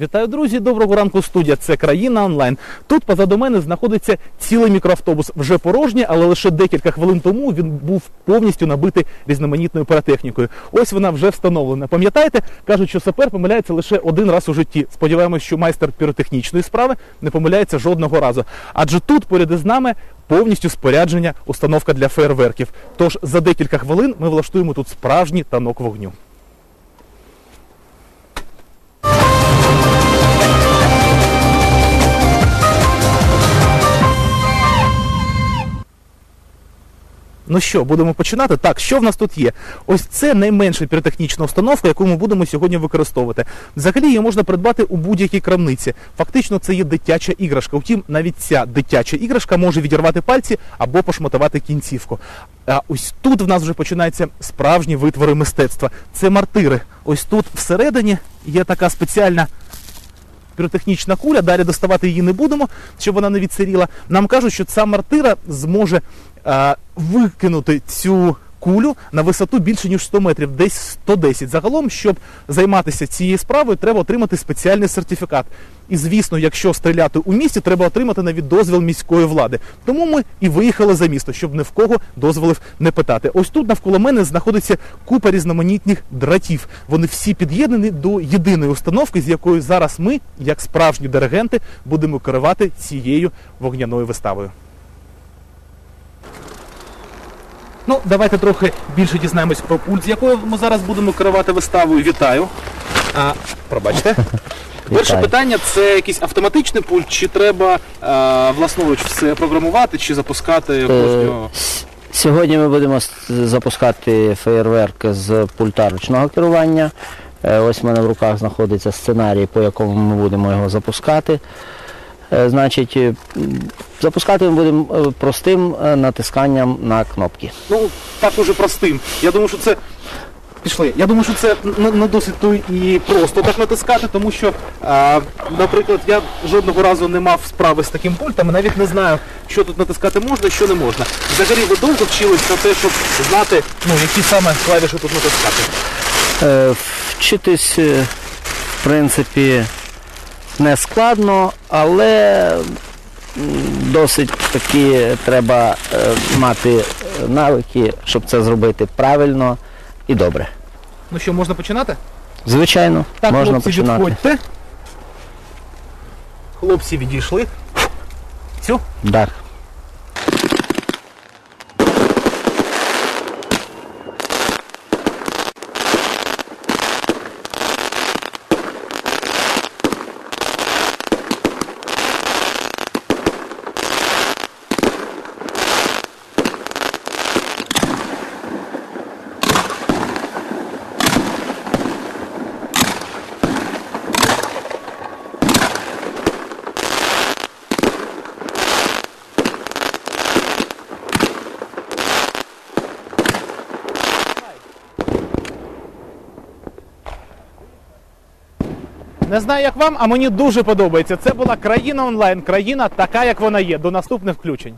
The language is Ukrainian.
Вітаю, друзі! Доброго ранку, студія. Це країна онлайн. Тут позаду мене знаходиться цілий мікроавтобус. Вже порожній, але лише декілька хвилин тому він був повністю набитий різноманітною піротехнікою. Ось вона вже встановлена. Пам'ятаєте, кажуть, що сапер помиляється лише один раз у житті. Сподіваємось, що майстер піротехнічної справи не помиляється жодного разу. Адже тут поряд із нами повністю спорядження, установка для фейерверків. Тож за декілька хвилин ми влаштуємо тут справжній танок вогню. Ну що, будемо починати? Так, що в нас тут є? Ось це найменша піротехнічна установка, яку ми будемо сьогодні використовувати. Взагалі її можна придбати у будь-якій крамниці. Фактично, це є дитяча іграшка. Втім, навіть ця дитяча іграшка може відірвати пальці або пошматувати кінцівку. А ось тут в нас вже починаються справжні витвори мистецтва. Це мартири. Ось тут всередині є така спеціальна піротехнічна куля, далі доставати її не будемо, щоб вона не відсиріла. Нам кажуть, що ця мартира зможе е, викинути цю кулю на висоту більше ніж 100 метрів, десь 110. Загалом, щоб займатися цією справою, треба отримати спеціальний сертифікат. І звісно, якщо стріляти у місті, треба отримати навіть дозвіл міської влади. Тому ми і виїхали за місто, щоб ні в кого дозволів не питати. Ось тут навколо мене знаходиться купа різноманітних дратів. Вони всі під'єднані до єдиної установки, з якою зараз ми, як справжні диригенти, будемо керувати цією вогняною виставою. Ну, давайте трохи більше дізнаємось про пульт, з якою ми зараз будемо керувати виставою. Вітаю. А, пробачте. Перше питання це якийсь автоматичний пульт, чи треба а, власноруч все програмувати, чи запускати кожного. Сьогодні ми будемо запускати феєрверк з пульта ручного керування. Е, Ось в мене в руках знаходиться сценарій, по якому ми будемо його запускати. Е, Значить, е, запускати ми будемо е, простим натисканням на кнопки. Ну, так уже простим. Я думаю, що це. Пішли. Я думаю, що це не, досить то і просто так натискати, тому що, а, наприклад, я жодного разу не мав справи з таким пультом, і навіть не знаю, що тут натискати можна, що не можна. Взагалі ви довго вчились на те, щоб знати, ну, які саме клавіші тут натискати. Е, Вчитись, в принципі, не складно, але досить таки треба е, мати е, навики, щоб це зробити правильно і добре. Ну що, можна починати? Звичайно, Так, можна хлопці, починати. відходьте. Хлопці відійшли. Все? Так. Не знаю, як вам, а мені дуже подобається. Це була країна онлайн, країна така, як вона є. До наступних включень.